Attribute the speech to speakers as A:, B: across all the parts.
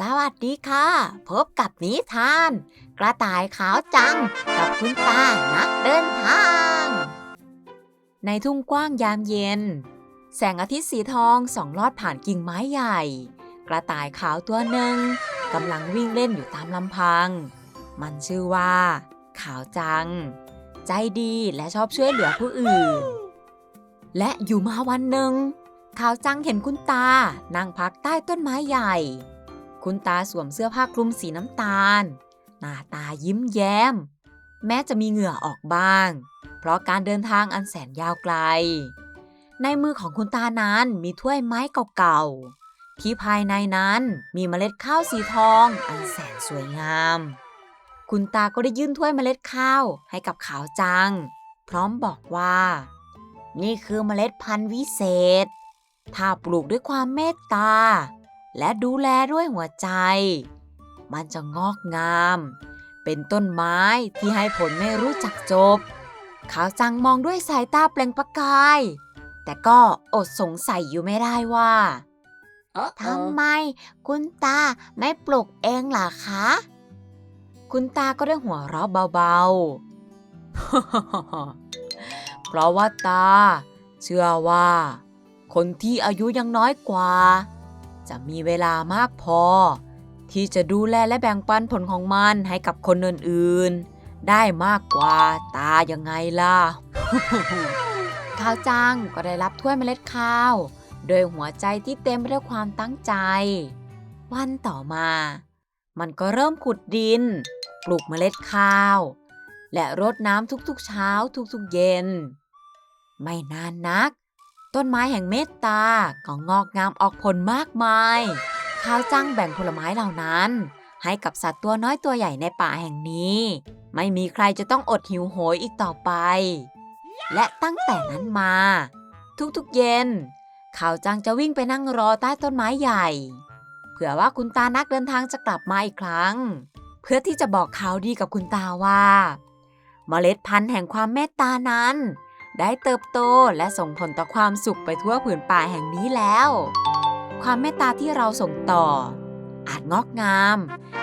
A: สวัสดีค่ะ พบกับนิทาน กระต่ายขาวจัง กับคุณตานักเดินทาง ในทุ่งกว้างยามเย็น แสงอาทิตย์สีทองส่องลอดผ่านกิ่งไม้ใหญ่ กระต่ายขาวตัวหนึ่งกำลังวิ่งเล่นอยู่ตามลำพัง มันชื่อว่า ขาวจัง ใจดีและชอบช่วยเหลือผู้อื่น และอยู่มาวันหนึ่งขาวจังเห็นคุณตานั่งพักใต้ต้นไม้ใหญ่ คุณตาสวมเสื้อผ้าคลุมสีน้ำตาล หน้าตายิ้มแย้ม แม้จะมีเหงื่อออกบ้าง เพราะการเดินทางอันแสนยาวไกล ในมือของคุณตานั้นมีถ้วยไม้เก่าๆ ที่ภายในนั้นมีเมล็ดข้าวสีทองอันแสนสวยงาม คุณตาก็ได้ยื่นถ้วยเมล็ดข้าวให้กับขาวจัง พร้อมบอกว่า นี่คือเมล็ดพันธุ์วิเศษ ถ้าปลูกด้วยความเมตตา และดูแลด้วยหัวใจ มันจะงอกงาม เป็นต้นไม้ที่ให้ผลไม่รู้จักจบ ขาวจังมองด้วยสายตาเปล่งประกาย แต่ก็อดสงสัยอยู่ไม่ได้ว่าทำไมคุณตาไม่ปลูกเองล่ะคะ คุณตาก็ได้หัวเราะเบาๆ เพราะว่าตา เชื่อว่า คนที่อายุยังน้อยกว่า จะมีเวลามากพอ ที่จะดูแลและแบ่งปันผลของมันให้กับคนอื่นๆ ได้มากกว่าตายังไงล่ะ ข้าวจังก็ได้รับถ้วยเมล็ดข้าว โดยหัวใจที่เต็มไปด้วยความตั้งใจ วันต่อมา มันก็เริ่มขุดดิน ปลูกเมล็ดข้าว และรดน้ำทุกๆเช้าทุกๆเย็น ไม่นานนัก ต้นไม้แห่งเมตตาก็งอกงามออกผลมากมายข้าวจังแบ่งผลไม้เหล่านั้น ให้กับสัตว์ตัวน้อยตัวใหญ่ในป่าแห่งนี้ ไม่มีใครจะต้องอดหิวโหยอีกต่อไป และตั้งแต่นั้นมา ทุกๆเย็นข้าวจังจะวิ่งไปนั่งรอใต้ต้นไม้ใหญ่ เผื่อว่าคุณตานักเดินทางจะกลับมาอีกครั้ง เพื่อที่จะบอกข่าวดีกับคุณตาว่า เมล็ดพันธุ์แห่งความเมตตานั้น ได้เติบโตและส่งผลต่อความสุขไปทั่วผืนป่าแห่งนี้แล้ว ความเมตตาที่เราส่งต่อ อาจงอกงาม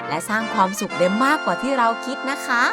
A: และสร้างความสุขได้มากกว่าที่เราคิดนะคะ